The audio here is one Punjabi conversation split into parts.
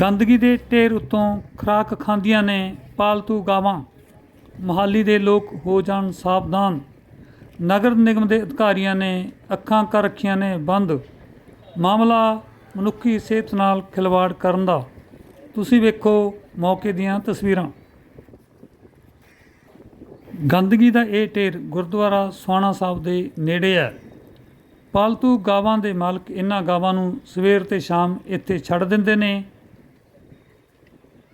ਗੰਦਗੀ ਦੇ ਢੇਰ ਉੱਤੋਂ ਖੁਰਾਕ ਖਾਂਦੀਆਂ ਨੇ ਪਾਲਤੂ ਗਾਵਾਂ। ਮੁਹਾਲੀ ਦੇ ਲੋਕ ਹੋ ਜਾਣ ਸਾਵਧਾਨ। ਨਗਰ ਨਿਗਮ ਦੇ ਅਧਿਕਾਰੀਆਂ ਨੇ ਅੱਖਾਂ ਕਰ ਰੱਖੀਆਂ ਨੇ ਬੰਦ। ਮਾਮਲਾ ਮਨੁੱਖੀ ਸਿਹਤ ਨਾਲ ਖਿਲਵਾੜ ਕਰਨ ਦਾ। ਤੁਸੀਂ ਵੇਖੋ ਮੌਕੇ ਦੀਆਂ ਤਸਵੀਰਾਂ। ਗੰਦਗੀ ਦਾ ਇਹ ਢੇਰ ਗੁਰਦੁਆਰਾ ਸੋਹਾਣਾ ਸਾਹਿਬ ਦੇ ਨੇੜੇ ਹੈ। ਪਾਲਤੂ ਗਾਵਾਂ ਦੇ ਮਾਲਕ ਇਹਨਾਂ ਗਾਵਾਂ ਨੂੰ ਸਵੇਰ ਤੇ ਸ਼ਾਮ ਇੱਥੇ ਛੱਡ ਦਿੰਦੇ ਨੇ।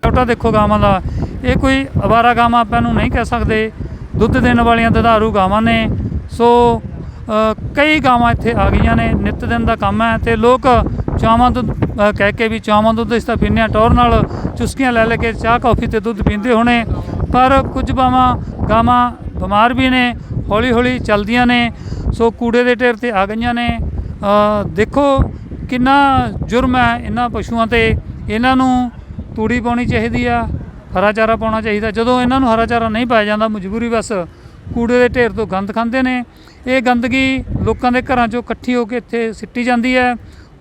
ਛੋਟਾ ਦੇਖੋ ਗਾਵਾਂ ਦਾ। ਇਹ ਕੋਈ ਅਵਾਰਾ ਗਾਵਾਂ ਆਪਾਂ ਨੂੰ ਨਹੀਂ ਕਹਿ ਸਕਦੇ। ਦੁੱਧ ਦੇਣ ਵਾਲੀਆਂ ਦੁਧਾਰੂ ਗਾਵਾਂ ਨੇ। ਸੋ ਕਈ ਗਾਵਾਂ ਇੱਥੇ ਆ ਗਈਆਂ ਨੇ। ਨਿੱਤ ਦਿਨ ਦਾ ਕੰਮ ਹੈ ਤੇ ਲੋਕ ਚਾਵਾਂ ਦੁੱਧ ਕਹਿ ਕੇ ਵੀ ਚਾਵਾਂ ਦੁੱਧ ਇਸ ਤਾਂ ਪੀਂਦੇ ਹਾਂ ਟੌਰ ਨਾਲ ਚੁਸਕੀਆਂ ਲੈ ਲੈ ਕੇ ਚਾਹ, ਕੌਫੀ ਤੇ ਦੁੱਧ ਪੀਂਦੇ ਹੋਣੇ। ਪਰ ਕੁਝ ਬਾਵਾਂ, ਗਾਵਾਂ ਬਿਮਾਰ ਵੀ ਨੇ ਹੌਲੀ ਹੌਲੀ ਚੱਲਦੀਆਂ ਨੇ। ਸੋ ਕੂੜੇ ਦੇ ਢੇਰ ਤੇ ਆ ਗਈਆਂ ਨੇ। ਦੇਖੋ ਕਿੰਨਾ ਜੁਰਮ ਹੈ ਇਹਨਾਂ ਪਸ਼ੂਆਂ ਤੇ। ਇਹਨਾਂ ਨੂੰ ਤੂੜੀ ਪਾਉਣੀ ਚਾਹੀਦੀ ਆ, ਹਰਾ ਚਾਰਾ ਪਾਉਣਾ ਚਾਹੀਦਾ। ਜਦੋਂ ਇਹਨਾਂ ਨੂੰ ਹਰਾ ਚਾਰਾ ਨਹੀਂ ਪਾਇਆ ਜਾਂਦਾ, ਮਜਬੂਰੀ ਬਸ ਕੂੜੇ ਦੇ ਢੇਰ ਤੋਂ ਗੰਦ ਖਾਂਦੇ ਨੇ। ਇਹ ਗੰਦਗੀ ਲੋਕਾਂ ਦੇ ਘਰਾਂ 'ਚੋਂ ਇਕੱਠੀ ਹੋ ਕੇ ਇੱਥੇ ਸਿੱਟੀ ਜਾਂਦੀ ਹੈ।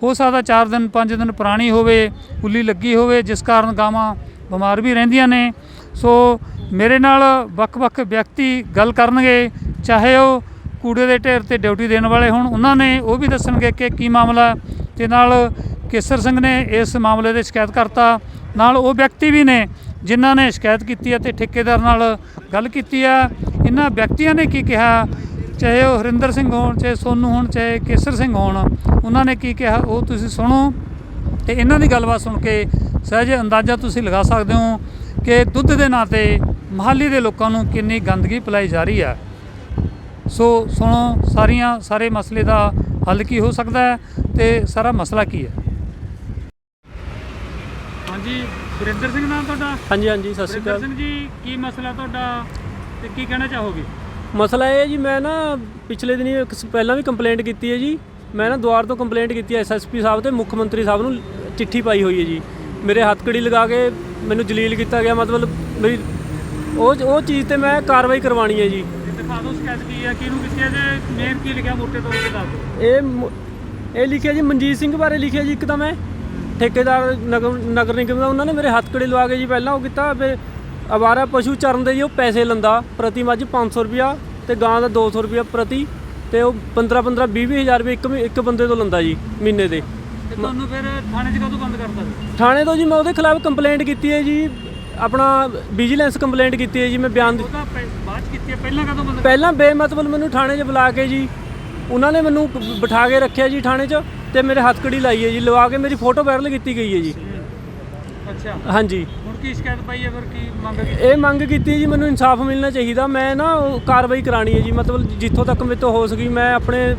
ਹੋ ਸਕਦਾ 4 ਦਿਨ 5 ਦਿਨ ਪੁਰਾਣੀ ਹੋਵੇ, ਉੱਲੀ ਲੱਗੀ ਹੋਵੇ, ਜਿਸ ਕਾਰਨ ਗਾਵਾਂ ਬਿਮਾਰ ਵੀ ਰਹਿੰਦੀਆਂ ਨੇ। ਸੋ ਮੇਰੇ ਨਾਲ ਵੱਖ-ਵੱਖ ਵਿਅਕਤੀ ਗੱਲ ਕਰਨਗੇ। ਚਾਹੇ ਉਹ ਕੂੜੇ ਦੇ ਢੇਰ ਤੇ ਡਿਊਟੀ ਦੇਣ ਵਾਲੇ ਹੋਣ, ਉਹਨਾਂ ਨੇ ਉਹ ਵੀ ਦੱਸਣਗੇ ਕਿ ਕੀ ਮਾਮਲਾ ਹੈ। ਤੇ ਨਾਲ ਕੇਸਰ ਸਿੰਘ ਨੇ ਇਸ ਮਾਮਲੇ ਦੇ ਸ਼ਿਕਾਇਤ ਕਰਤਾ। ਨਾਲ ਉਹ ਵਿਅਕਤੀ ਵੀ ਨੇ ਜਿਨ੍ਹਾਂ ਨੇ ਸ਼ਿਕਾਇਤ ਕੀਤੀ ਹੈ ਤੇ ਠੇਕੇਦਾਰ ਨਾਲ ਗੱਲ ਕੀਤੀ ਹੈ। ਇਹਨਾਂ ਵਿਅਕਤੀਆਂ ਨੇ ਕੀ ਕਿਹਾ? ਚਾਹੇ ਉਹ ਹਰਿੰਦਰ ਸਿੰਘ ਹੋਣ, ਚਾਹੇ ਸੋਨੂ ਹੋਣ, ਚਾਹੇ ਕੇਸਰ ਸਿੰਘ ਹੋਣ ਉਹਨਾਂ ਨੇ ਕੀ ਕਿਹਾ? ਉਹ ਤੁਸੀਂ ਸੁਣੋ ਤੇ ਇਹਨਾਂ ਦੀ ਗੱਲਬਾਤ ਸੁਣ ਕੇ ਸਹਿਜ ਅੰਦਾਜ਼ਾ ਤੁਸੀਂ ਲਗਾ ਸਕਦੇ ਹੋ ਕਿ ਦੁੱਧ ਦੇ ਨਾਂ ਤੇ ਮਹਾਲੀ ਦੇ ਲੋਕਾਂ ਨੂੰ ਕਿੰਨੀ ਗੰਦਗੀ ਪਿਲਾਈ ਜਾ ਰਹੀ ਹੈ। ਸੋ ਸੁਣੋ, ਸਾਰੀਆਂ, ਸਾਰੇ ਮਸਲੇ ਦਾ ਹੱਲ ਕੀ ਹੋ ਸਕਦਾ ਹੈ ਤੇ ਸਾਰਾ ਮਸਲਾ ਕੀ ਹੈ? ਹਾਂਜੀ ਵਰਿੰਦਰ ਸਿੰਘ ਨਾਮ ਤੁਹਾਡਾ? ਹਾਂਜੀ ਹਾਂਜੀ ਸਤਿ ਸ਼੍ਰੀ ਵਰਿੰਦਰ ਅਕਾਲ। ਸਿੰਘ ਜੀ ਕੀ ਮਸਲਾ ਤੁਹਾਡਾ ਤੇ ਕੀ ਕਹਿਣਾ ਚਾਹੋਗੇ? ਮਸਲਾ ਇਹ ਹੈ ਜੀ ਮੈਂ ਨਾ ਪਿਛਲੇ ਦਿਨੀ ਇੱਕ ਸ- ਪਹਿਲਾਂ ਵੀ ਕੰਪਲੇਂਟ ਕੀਤੀ ਹੈ ਜੀ। ਮੈਂ ਨਾ ਦੁਆਰ ਤੋਂ ਕੰਪਲੇਂਟ ਕੀਤੀ ਹੈ ਐਸਐਸਪੀ ਸਾਹਿਬ ਤੇ ਮੁੱਖ ਮੰਤਰੀ ਸਾਹਿਬ ਨੂੰ ਚਿੱਠੀ ਪਾਈ ਹੋਈ ਹੈ ਜੀ। ਮੇਰੇ ਹੱਥਕੜੀ ਲਗਾ ਕੇ ਮੈਨੂੰ ਜਲੀਲ ਕੀਤਾ ਗਿਆ ਮਤਲਬ ਮੇਰੀ ਉਹ ਉਹ ਚੀਜ਼ ਤੇ ਮੈਂ ਕਾਰਵਾਈ ਕਰਵਾਉਣੀ ਹੈ ਜੀ। ਇਹ ਦਿਖਾ ਦਿਓ ਸ਼ਿਕਾਇਤ ਕੀ ਹੈ ਕਿਹਨੂੰ ਕੀਤੀ ਹੈ ਤੇ ਕੀ ਲਿਖਿਆ ਮੋਟੇ ਤੌਰ ਤੇ ਦੱਸ ਦਿਓ। ਇਹ ਮ- ਇਹ ਲਿਖਿਆ ਜੀ ਮਨਜੀਤ ਸਿੰਘ ਬਾਰੇ ਲਿਖਿਆ ਜੀ ਇੱਕ ਤਾਂ ਮੈਂ। ਠੇਕੇਦਾਰ ਨਗਰ ਨਗਰ ਨਿਗਮ ਦਾ ਉਹਨਾਂ ਨੇ ਮੇਰੇ ਹੱਥਕੜੀ ਲਵਾ ਕੇ ਜੀ ਪਹਿਲਾਂ ਉਹ ਕੀਤਾ ਫਿਰ ਅਵਾਰਾ ਪਸ਼ੂ ਚਰਨ ਦੇ ਜੀ ਉਹ ਪੈਸੇ ਲੰਦਾ ਪ੍ਰਤੀ ਮੱਝ 500 ਰੁਪਿਆ ਤੇ ਗਾਂ ਦਾ 200 ਰੁਪਿਆ ਪ੍ਰਤੀ ਤੇ ਉਹ 15 15 20 ਹਜ਼ਾਰ ਰੁਪਏ ਇੱਕ ਇੱਕ ਬੰਦੇ ਤੋਂ ਲੰਦਾ ਜੀ ਮਹੀਨੇ ਦੇ। ਤੇ ਤੁਹਾਨੂੰ ਫਿਰ ਥਾਣੇ 'ਚ ਕਦੋਂ ਬੰਦ ਕਰਤਾ? ਥਾਣੇ ਤੋਂ ਜੀ ਮੈਂ ਉਹਦੇ ਖਿਲਾਫ ਕੰਪਲੇਂਟ ਕੀਤੀ ਹੈ ਜੀ ਆਪਣਾ ਵਿਜੀਲੈਂਸ ਕੰਪਲੇਂਟ ਕੀਤੀ ਹੈ ਜੀ ਮੈਂ ਬਿਆਨ ਬਾਅਦ 'ਚ ਕੀਤੀ ਹੈ ਪਹਿਲਾਂ ਕਦੋਂ ਬੰਦ ਪਹਿਲਾਂ ਬੇਮਤਲਬ ਮੈਨੂੰ ਥਾਣੇ 'ਚ ਬੁਲਾ ਕੇ ਜੀ ਉਹਨਾਂ ਨੇ ਮੈਨੂੰ ਬਿਠਾ ਕੇ ਰੱਖਿਆ ਜੀ ਥਾਣੇ 'ਚ ਤੇ ਮੇਰੇ ਹੱਥਕੜੀ ਲਾਈ ਹੈ ਜੀ ਲਵਾ ਕੇ ਮੇਰੀ ਫੋਟੋ ਵਾਇਰਲ ਕੀਤੀ ਗਈ ਹੈ ਜੀ। ਅੱਛਾ। ਹਾਂਜੀ। ਹੁਣ ਕੀ ਸ਼ਿਕਾਇਤ ਪਾਈ ਹੈ ਫਿਰ ਕੀ ਮੰਗ ਕੀਤੀ? ਇਹ ਮੰਗ ਕੀਤੀ ਜੀ ਮੈਨੂੰ ਇਨਸਾਫ ਮਿਲਣਾ ਚਾਹੀਦਾ। ਮੈਂ ਨਾ ਉਹ ਕਾਰਵਾਈ ਕਰਾਣੀ ਹੈ ਜੀ ਮਤਲਬ ਜਿੱਥੋਂ ਤੱਕ ਮੇਰੇ ਤੋਂ ਹੋ ਸਕੀ ਮੈਂ ਆਪਣੇ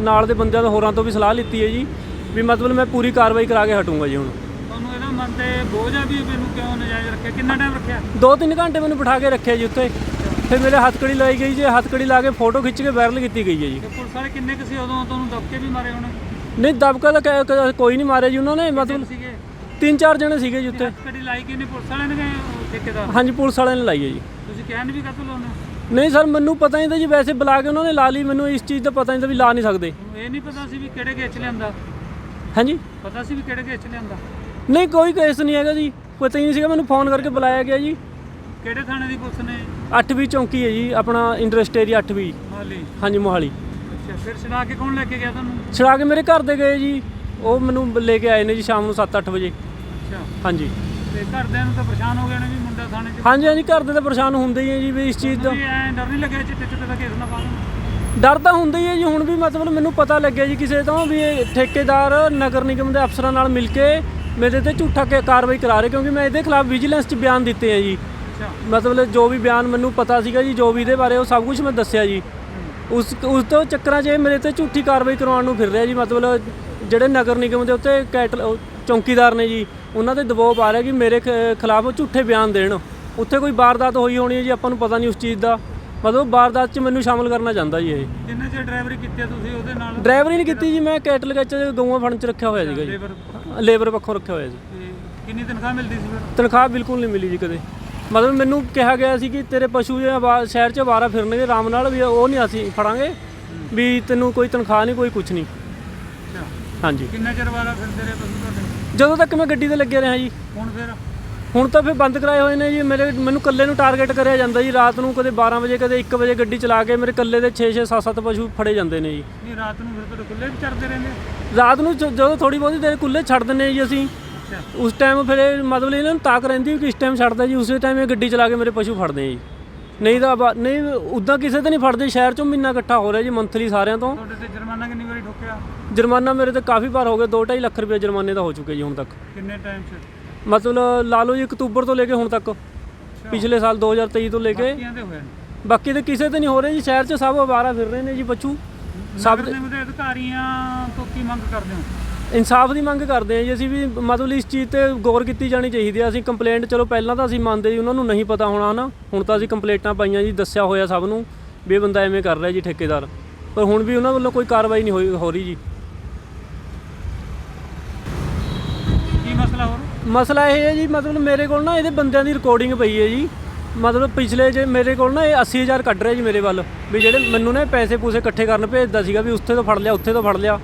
ਨਾਲ ਦੇ ਬੰਦਿਆਂ ਤੋਂ ਹੋਰਾਂ ਤੋਂ ਵੀ ਸਲਾਹ ਲਿੱਤੀ ਹੈ ਜੀ ਵੀ ਮਤਲਬ ਮੈਂ ਪੂਰੀ ਕਾਰਵਾਈ ਕਰਾ ਕੇ ਹਟੂੰਗਾ ਜੀ ਹੁਣ। ਤੁਹਾਨੂੰ ਇਹਦਾ ਮਨ ਤੇ ਬੋਝ ਆ ਵੀ ਮੈਨੂੰ ਕਿਉਂ ਨਜਾਇਜ਼ ਰੱਖਿਆ? ਕਿੰਨਾ ਟਾਈਮ ਰੱਖਿਆ? ਦੋ ਤਿੰਨ ਘੰਟੇ ਮੈਨੂੰ ਬਿਠਾ ਕੇ ਰੱਖਿਆ ਜੀ ਉੱਥੇ। ਫਿਰ ਮੇਰੇ ਹੱਥਕੜੀ ਲਾਈ ਗਈ ਜੀ ਹੱਥਕੜੀ ਲਾ ਕੇ ਫੋਟੋ ਖਿੱਚ ਕੇ ਵਾਇਰਲ ਕੀਤੀ ਗਈ ਹੈ ਜੀ। ਤੇ ਪੁਲਿਸ ਵਾਲੇ ਕਿੰਨੇ ਕੁ ਸੀ ਉਦੋਂ? ਤੁਹਾਨੂੰ ਦਬਕੇ ਵੀ ਮਾਰੇ ਹੋਣੇ? ਨਹੀਂ ਦਬਕਾ ਤਾਂ ਕ- ਕ- ਕੋਈ ਨਹੀਂ ਮਾਰਿਆ ਜੀ ਉਹਨਾਂ ਨੇ ਮਤਲਬ ਸੀਗੇ? ਤਿੰਨ ਚਾਰ ਜਣੇ ਸੀਗੇ ਜੀ ਉੱਥੇ। ਕੜੀ ਲਾਈ ਕਿੰਨੇ ਪੁਲਿਸ ਵਾਲਿਆਂ ਨੇ ਗਏ ਠੇਕੇਦਾਰ? ਹਾਂਜੀ ਪੁਲਿਸ ਵਾਲਿਆਂ ਨੇ ਲਾਈ ਹੈ ਜੀ। ਤੁਸੀਂ ਕਹਿਣ ਵੀ ਕਾਤੋਂ ਲਾਉਣੇ ਨਹੀਂ ਸਰ ਮੈਨੂੰ ਪਤਾ ਨਹੀਂ ਤਾਂ ਜੀ ਵੈਸੇ ਬੁਲਾ ਕੇ ਉਹਨਾਂ ਨੇ ਲਾ ਲਈ ਮੈਨੂੰ ਇਸ ਚੀਜ਼ ਦਾ ਪਤਾ ਨਹੀਂ ਤਾਂ ਵੀ ਲਾ ਨਹੀਂ ਸਕਦੇ। ਤੁਹਾਨੂੰ ਇਹ ਨਹੀਂ ਪਤਾ ਸੀ ਵੀ ਕਿਹੜੇ ਗੇਚ ਲਿਆਂਦਾ। ਹਾਂਜੀ? ਪਤਾ ਸੀ ਵੀ ਕਿਹੜੇ ਗੇਚ ਲਿਆਂਦਾ। ਨਹੀਂ ਕੋਈ ਕੇਸ ਨਹੀਂ ਹੈਗਾ ਜੀ ਪਤਾ ਹੀ ਨਹੀਂ ਸੀਗਾ ਮੈਨੂੰ ਫੋਨ ਕਰਕੇ ਬੁਲਾਇਆ ਗਿਆ ਜੀ। ਕਿਹੜੇ ਥਾਣੇ ਦੀ ਪੁਲਿਸ ਨੇ? 8ਵੀਂ ਚੌਂਕੀ ਹੈ ਜੀ ਆਪਣਾ ਇੰਡਸਟ ਏਰੀਆ 8ਵੀਂ ਮਾਲੀ ਹਾਂਜੀ ਮੋਹਾਲੀ। ਅੱਛਾ ਫਿਰ ਛਡਾ ਕੇ ਕੌਣ ਲੈ ਕੇ ਗਿਆ ਤੁਹਾਨੂੰ? ਛੜਾ ਕੇ ਮੇਰੇ ਘਰ ਦੇ ਗਏ ਜੀ। ਉਹ ਮੈਨੂੰ ਲੈ ਕੇ ਆਏ ਨੇ ਜੀ ਸ਼ਾਮ ਨੂੰ 7-8 ਵਜੇ। ਅੱਛਾ। ਹਾਂਜੀ। ਤੇ ਘਰਦਿਆਂ ਨੂੰ ਤਾਂ ਪਰੇਸ਼ਾਨ ਹੋ ਗਏ ਨੇ ਵੀ ਮੁੰਡਾ ਥਾਣੇ 'ਚ। ਹਾਂਜੀ ਹਾਂਜੀ ਘਰ ਦੇ ਤਾਂ ਪਰੇਸ਼ਾਨ ਹੁੰਦੇ ਹੀ ਹੈ ਜੀ ਵੀ ਇਸ ਚੀਜ਼ ਐਂ ਡਰ ਨਹੀਂ ਲੱਗਿਆ ਚਿੱਟੇ ਚਿੱਟੇ ਦਾ ਕੇਸ ਨਾ ਪਾ ਦੇਣ? ਡਰ ਤਾਂ ਹੁੰਦਾ ਹੀ ਹੈ ਜੀ ਹੁਣ ਵੀ ਮਤਲਬ ਮੈਨੂੰ ਪਤਾ ਲੱਗਿਆ ਜੀ ਕਿਸੇ ਤੋਂ ਵੀ ਇਹ ਠੇਕੇਦਾਰ ਨਗਰ ਨਿਗਮ ਦੇ ਅਫਸਰਾਂ ਨਾਲ ਮਿਲ ਕੇ ਮੇਰੇ ਤੇ ਝੂਠਾ ਕੇ ਕਾਰਵਾਈ ਕਰਾ ਰਹੇ ਕਿਉਂਕਿ ਮੈਂ ਇਹਦੇ ਖਿਲਾਫ ਵਿਜੀਲੈਂਸ 'ਚ ਬਿਆਨ ਦਿੱਤੇ ਆ ਜੀ। ਮਤਲਬ ਜੋ ਵੀ ਬਿਆਨ ਮੈਨੂੰ ਪਤਾ ਸੀਗਾ ਜੀ ਜੋ ਵੀ ਇਹਦੇ ਬਾਰੇ ਉਹ ਸਭ ਕੁਝ ਮੈਂ ਦੱਸਿਆ ਜੀ। ਉਸ ਉਸ ਤੋਂ ਚੱਕਰਾਂ 'ਚ ਇਹ ਮੇਰੇ ਤੇ ਝੂਠੀ ਕਾਰਵਾਈ ਕਰਵਾਉਣ ਨੂੰ ਫਿਰ ਰਿਹਾ ਜੀ। ਮਤਲਬ ਜਿਹੜੇ ਨਗਰ ਨਿਗਮ ਦੇ ਉੱਤੇ ਕੈਟਲ ਚੌਂਕੀਦਾਰ ਨੇ ਜੀ ਉਹਨਾਂ ਤੇ ਦਬਾਅ ਪਾ ਰਿਹਾ ਕਿ ਮੇਰੇ ਖਿਲਾਫ ਝੂਠੇ ਬਿਆਨ ਦੇਣ। ਉੱਥੇ ਕੋਈ ਵਾਰਦਾਤ ਹੋਈ ਹੋਣੀ ਹੈ ਜੀ ਆਪਾਂ ਨੂੰ ਪਤਾ ਨਹੀਂ ਉਸ ਚੀਜ਼ ਦਾ। ਮਤਲਬ ਵਾਰਦਾਤ 'ਚ ਮੈਨੂੰ ਸ਼ਾਮਲ ਕਰਨਾ ਚਾਹੁੰਦਾ ਜੀ ਇਹ। ਜਿੰਨੇ ਚਿਰ ਡਰਾਈਵਰੀ ਕੀਤੀ ਤੁਸੀਂ ਉਹਦੇ ਨਾਲ? ਡਰਾਈਵਰੀ ਨਹੀਂ ਕੀਤੀ ਜੀ ਮੈਂ ਕੈਟਲ ਵਿੱਚ ਗਊਆਂ ਫੜਨ 'ਚ ਰੱਖਿਆ ਹੋਇਆ ਸੀਗਾ ਜੀ। ਲੇਬਰ ਲੇਬਰ ਪੱਖੋਂ ਰੱਖਿਆ ਹੋਇਆ ਜੀ ਕਿੰਨੀ ਤਨਖਾਹ ਮਿਲਦੀ ਸੀ ਫਿਰ? ਤਨਖਾਹ ਬਿਲਕੁਲ ਨਹੀਂ ਮਿਲੀ ਜੀ ਕਦੇ। ਮਤਲਬ ਮੈਨੂੰ ਕਿਹਾ ਗਿਆ ਸੀ ਕਿ ਤੇਰੇ ਪਸ਼ੂ ਜੇ ਆਵਾ- ਸ਼ਹਿਰ 'ਚ ਆਵਾਰਾ ਫਿਰਨਗੇ ਆਰਾਮ ਨਾਲ ਵੀ ਉਹ ਨਹੀਂ ਅਸੀਂ ਫੜਾਂਗੇ ਵੀ ਤੈਨੂੰ ਕੋਈ ਤਨਖਾਹ ਨਹੀਂ ਕੋਈ ਕੁਝ ਨਹੀਂ। ਅੱਛਾ। ਹਾਂਜੀ। ਕਿੰਨਾ ਚਿਰ ਵਾਲਾ ਫਿਰਦੇ ਰਹੇ ਤੁਸੀਂ ਤੁਹਾਡੇ? ਜਦੋਂ ਤੱਕ ਮੈਂ ਗੱਡੀ ਤੇ ਲੱਗਿਆ ਰਿਹਾ ਜੀ। ਹੁਣ ਫਿਰ? ਹੁਣ ਤਾਂ ਫਿਰ ਬੰਦ ਕਰਾਏ ਹੋਏ ਨੇ ਜੀ ਮੇਰੇ ਮੈਨੂੰ ਇਕੱਲੇ ਨੂੰ ਟਾਰਗੇਟ ਕਰਿਆ ਜਾਂਦਾ ਜੀ ਰਾਤ ਨੂੰ ਕਦੇ 12 ਵਜੇ ਕਦੇ 1 ਵਜੇ ਗੱਡੀ ਚਲਾ ਕੇ ਮੇਰੇ ਇਕੱਲੇ ਦੇ 6 6 7 7 ਪਸ਼ੂ ਫੜੇ ਜਾਂਦੇ ਨੇ ਜੀ। ਨਹੀਂ ਰਾਤ ਨੂੰ ਫਿਰ ਤੁਹਾਡੇ ਕੁੱਲੇ ਵੀ ਚੜਦੇ ਰਹਿੰਦੇ? ਰਾਤ ਨੂੰ ਜ- ਜਦੋਂ ਥੋੜੀ ਬਹੁਤੀ ਦੇਰ ਕੁੱਲੇ ਛੱਡ ਦਿੰਦੇ ਜੀ ਅਸੀਂ। ਉਸ ਟਾਈਮ ਫਿਰ ਇਹ ਮਤਲਬ ਇਹਨਾਂ ਨੂੰ ਤਾਕ ਰਹਿੰਦੀ ਵੀ ਕਿਸ ਟਾਈਮ ਛੱਡਦਾ ਜੀ ਉਸੇ ਟਾਈਮ ਇਹ ਗੱਡੀ ਚਲਾ ਕੇ ਮੇਰੇ ਪਸ਼ੂ ਫੜਦੇ ਆ ਜੀ। ਨਹੀਂ ਤਾਂ ਬਾ- ਨਹੀਂ ਉਦਾਂ ਕਿਸੇ ਤੇ ਨਹੀਂ ਫੜਦੇ ਸ਼ਹਿਰ ਚੋਂ ਮਹੀਨਾ ਇਕੱਠਾ ਹੋ ਰਿਹਾ ਜੀ ਮੰਥਲੀ ਸਾਰਿਆਂ ਤੋਂ। ਤੁਹਾਡੇ ਤੇ ਜੁਰਮਾਨਾ ਕਿੰਨੀ ਵਾਰੀ ਠੋਕਿਆ? ਜੁਰਮਾਨਾ ਮੇਰੇ ਤੇ ਕਾਫੀ ਵਾਰ ਹੋ ਗਿਆ 2.5 ਲੱਖ ਰੁਪਏ ਜੁਰਮਾਨੇ ਦਾ ਹੋ ਚੁੱਕਿਆ ਜੀ ਹੁਣ ਤੱਕ। ਕਿੰਨੇ ਟਾਈਮ 'ਚ? ਮਤਲਬ ਲਾ ਲਓ ਜੀ ਅਕਤੂਬਰ ਤੋਂ ਲੈ ਕੇ ਹੁਣ ਤੱਕ। ਪਿਛਲੇ ਸਾਲ 2023 ਤੋਂ ਲੈ ਕੇ। ਬਾਕੀਆਂ ਦੇ ਹੋਏ ਨੇ? ਬਾਕੀ ਤੇ ਕਿਸੇ ਤੇ ਨਹੀਂ ਹੋ ਰਹੇ ਜੀ ਸ਼ਹਿਰ 'ਚ ਸਭ ਅਵਾਰਾ ਫਿਰ ਰਹੇ ਨੇ ਜੀ ਬੱਚੂ ਸਭ ਨਗਰ ਨਿਗਮ ਦੇ ਅਧਿਕਾਰੀਆਂ ਤੋਂ ਕੀ ਮੰਗ ਕਰਦੇ ਹੋ? ਇਨਸਾਫ ਦੀ ਮੰਗ ਕਰਦੇ ਹਾਂ ਜੀ ਅਸੀਂ ਵੀ ਮਤਲਬ ਇਸ ਚੀਜ਼ ਤੇ ਗੌਰ ਕੀਤੀ ਜਾਣੀ ਚਾਹੀਦੀ ਹੈ ਅਸੀਂ ਕੰਪਲੇਂਟ ਚਲੋ ਪਹਿਲਾਂ ਤਾਂ ਅਸੀਂ ਮੰਨਦੇ ਜੀ ਉਹਨਾਂ ਨੂੰ ਨਹੀਂ ਪਤਾ ਹੋਣਾ ਨਾ ਹੁਣ ਤਾਂ ਅਸੀਂ ਕੰਪਲੇਂਟਾਂ ਪਾਈਆਂ ਜੀ ਦੱਸਿਆ ਹੋਇਆ ਸਭ ਨੂੰ ਵੀ ਇਹ ਬੰਦਾ ਐਵੇਂ ਕਰ ਰਿਹਾ ਜੀ ਠੇਕੇਦਾਰ। ਪਰ ਹੁਣ ਵੀ ਉਹਨਾਂ ਵੱਲੋਂ ਕੋਈ ਕਾਰਵਾਈ ਨਹੀਂ ਹੋਈ ਹੋ ਰਹੀ ਜੀ। ਕੀ ਮਸਲਾ ਹੋਰ? ਮਸਲਾ ਇਹ ਹੈ ਜੀ ਮਤਲਬ ਮੇਰੇ ਕੋਲ ਨਾ ਇਹਦੇ ਬੰਦਿਆਂ ਦੀ ਰਿਕਾਰਡਿੰਗ ਪਈ ਹੈ ਜੀ। ਮਤਲਬ ਪਿਛਲੇ ਜੇ ਮੇਰੇ ਕੋਲ ਨਾ ਇਹ 80000 ਕੱਢ ਰਿਹਾ ਜੀ ਮੇਰੇ ਵੱਲ। ਵੀ ਜਿਹੜੇ ਮੈਨੂੰ ਨਾ ਪੈਸੇ ਪੂਸੇ ਇਕੱਠੇ ਕਰਨ ਭੇਜਦਾ ਸੀਗਾ ਵੀ ਉੱਥੇ ਤੋਂ ਫੜ ਲਿਆ ਉੱਥੇ ਤੋਂ ਫੜ ਲਿਆ।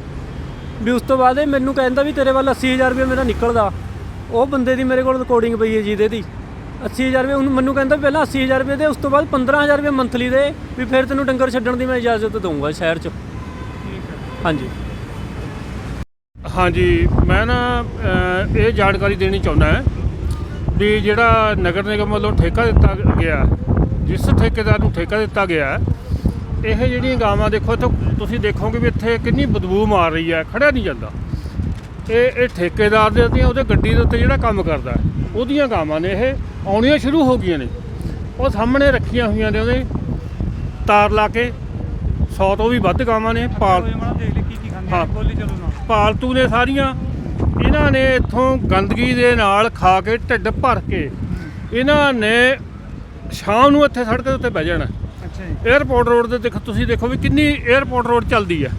ਵੀ ਉਸ ਤੋਂ ਬਾਅਦ ਇਹ ਮੈਨੂੰ ਕਹਿੰਦਾ ਵੀ ਤੇਰੇ ਵੱਲ 80000 ਰੁਪਏ ਮੇਰਾ ਨਿਕਲਦਾ। ਉਹ ਬੰਦੇ ਦੀ ਮੇਰੇ ਕੋਲ ਰਿਕਾਰਡਿੰਗ ਪਈ ਹੈ ਜਿਹਦੇ ਦੀ। 80000 ਰੁਪਏ ਉਹਨੂੰ ਮੈਨੂੰ ਕਹਿੰਦਾ ਪਹਿਲਾਂ 80000 ਰੁਪਏ ਦੇ ਉਸ ਤੋਂ ਬਾਅਦ 15000 ਰੁਪਏ ਮੰਥਲੀ ਦੇ ਵੀ ਫਿਰ ਤੈਨੂੰ ਡੰਗਰ ਛੱਡਣ ਦੀ ਮੈਂ ਇਜਾਜ਼ਤ ਦਊਂਗਾ ਸ਼ਹਿਰ 'ਚ। ਹਾਂਜੀ। ਹਾਂਜੀ ਮੈਂ ਨਾ ਅਹ, ਇਹ ਜਾਣਕਾਰੀ ਦੇਣੀ ਚਾਹੁੰਦਾ ਹਾਂ ਵੀ ਜਿਹੜਾ ਨਗਰ ਨਿਗਮ ਵੱਲੋਂ ਠੇਕਾ ਦਿੱਤਾ ਗਿਆ ਜਿਸ ਠੇਕੇਦਾਰ ਨੂੰ ਠੇਕਾ ਦਿੱਤਾ ਗਿਆ ਇਹ ਜਿਹੜੀਆਂ ਗਾਵਾਂ ਦੇਖੋ ਇੱਥੋਂ ਤੁਸੀਂ ਦੇਖੋਗੇ ਵੀ ਇੱਥੇ ਕਿੰਨੀ ਬਦਬੂ ਮਾਰ ਰਹੀ ਹੈ ਖੜਿਆ ਨਹੀਂ ਜਾਂਦਾ। ਇਹ ਇਹ ਠੇਕੇਦਾਰ ਦੇ ਉੱਤੇ ਉਹਦੇ ਗੱਡੀ ਦੇ ਉੱਤੇ ਜਿਹੜਾ ਕੰਮ ਕਰਦਾ ਉਹਦੀਆਂ ਗਾਵਾਂ ਨੇ ਇਹ ਆਉਣੀਆਂ ਸ਼ੁਰੂ ਹੋ ਗਈਆਂ ਨੇ। ਉਹ ਸਾਹਮਣੇ ਰੱਖੀਆਂ ਹੋਈਆਂ ਨੇ ਉਹਦੇ ਤਾਰ ਲਾ ਕੇ 100 ਤੋਂ ਵੀ ਵੱਧ ਗਾਵਾਂ ਨੇ ਪਾਲ ਹਾਂ। ਪਾਲਤੂ ਨੇ ਸਾਰੀਆਂ ਇਹਨਾਂ ਨੇ ਇੱਥੋਂ ਗੰਦਗੀ ਦੇ ਨਾਲ ਖਾ ਕੇ ਢਿੱਡ ਭਰ ਕੇ ਇਹਨਾਂ ਨੇ ਸ਼ਾਮ ਨੂੰ ਇੱਥੇ ਸੜਕ ਦੇ ਉੱਤੇ ਬਹਿ ਜਾਣਾ। 에ਅਰਪੋਰਟ ਰੋਡ ਤੇ ਦੇਖੋ ਤੁਸੀਂ ਦੇਖੋ ਵੀ ਕਿੰਨੀ 에ਅਰਪੋਰਟ ਰੋਡ ਚੱਲਦੀ ਹੈ।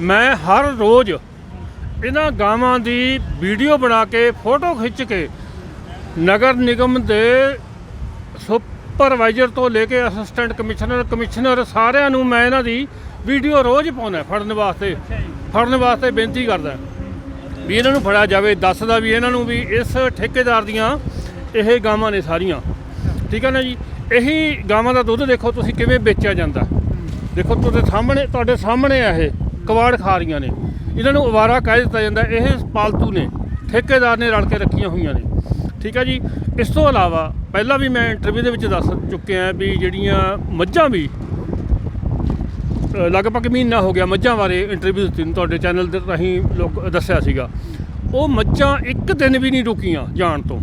ਮੈਂ ਹਰ ਰੋਜ਼ ਇਹਨਾਂ ਗਾਵਾਂ ਦੀ ਵੀਡੀਓ ਬਣਾ ਕੇ ਫੋਟੋ ਖਿੱਚ ਕੇ ਨਗਰ ਨਿਗਮ ਦੇ ਸੁਪਰਵਾਈਜ਼ਰ ਤੋਂ ਲੈ ਕੇ ਅਸਿਸਟੈਂਟ ਕਮਿਸ਼ਨਰ ਕਮਿਸ਼ਨਰ ਸਾਰਿਆਂ ਨੂੰ ਮੈਂ ਇਹਨਾਂ ਦੀ ਵੀਡੀਓ ਰੋਜ਼ ਪਾਉਣਾ ਫੜਨ ਵਾਸਤੇ। ਫੜਨ ਵਾਸਤੇ ਬੇਨਤੀ ਕਰਦਾ। ਵੀ ਇਹਨਾਂ ਨੂੰ ਫੜਿਆ ਜਾਵੇ ਦੱਸਦਾ ਵੀ ਇਹਨਾਂ ਨੂੰ ਵੀ ਇਸ ਠੇਕੇਦਾਰ ਦੀਆਂ ਇਹ ਗਾਵਾਂ ਨੇ ਸਾਰੀਆਂ। ਠੀਕ ਹੈ ਨਾ ਜੀ? ਇਹੀ ਗਾਵਾਂ ਦਾ ਦੁੱਧ ਦੇਖੋ ਤੁਸੀਂ ਕਿਵੇਂ ਵੇਚਿਆ ਜਾਂਦਾ। ਦੇਖੋ ਤੁਹਾਡੇ ਸਾਹਮਣੇ ਤੁਹਾਡੇ ਸਾਹਮਣੇ ਆ ਇਹ, ਕਵਾੜ ਖਾ ਰਹੀਆਂ ਨੇ। ਇਹਨਾਂ ਨੂੰ ਅਵਾਰਾ ਕਹਿ ਦਿੱਤਾ ਜਾਂਦਾ, ਇਹ ਪਾਲਤੂ ਨੇ, ਠੇਕੇਦਾਰ ਨੇ ਰਲ ਕੇ ਰੱਖੀਆਂ ਹੋਈਆਂ ਨੇ। ਠੀਕ ਹੈ ਜੀ? ਇਸ ਤੋਂ ਇਲਾਵਾ ਪਹਿਲਾਂ ਵੀ ਮੈਂ ਇੰਟਰਵਿਊ ਦੇ ਵਿੱਚ ਦੱਸ ਚੁੱਕਿਆ ਵੀ ਜਿਹੜੀਆਂ ਮੱਝਾਂ ਵੀ ਲਗਭਗ ਮਹੀਨਾ ਹੋ ਗਿਆ ਮੱਝਾਂ ਬਾਰੇ ਇੰਟਰਵਿਊ ਦਿੱਤੀ ਨੂੰ, ਤੁਹਾਡੇ ਚੈਨਲ ਦੇ ਰਾਹੀਂ ਲੋਕ ਦੱਸਿਆ ਸੀਗਾ। ਉਹ ਮੱਝਾਂ ਇੱਕ ਦਿਨ ਵੀ ਨਹੀਂ ਰੁਕੀਆਂ ਜਾਣ ਤੋਂ।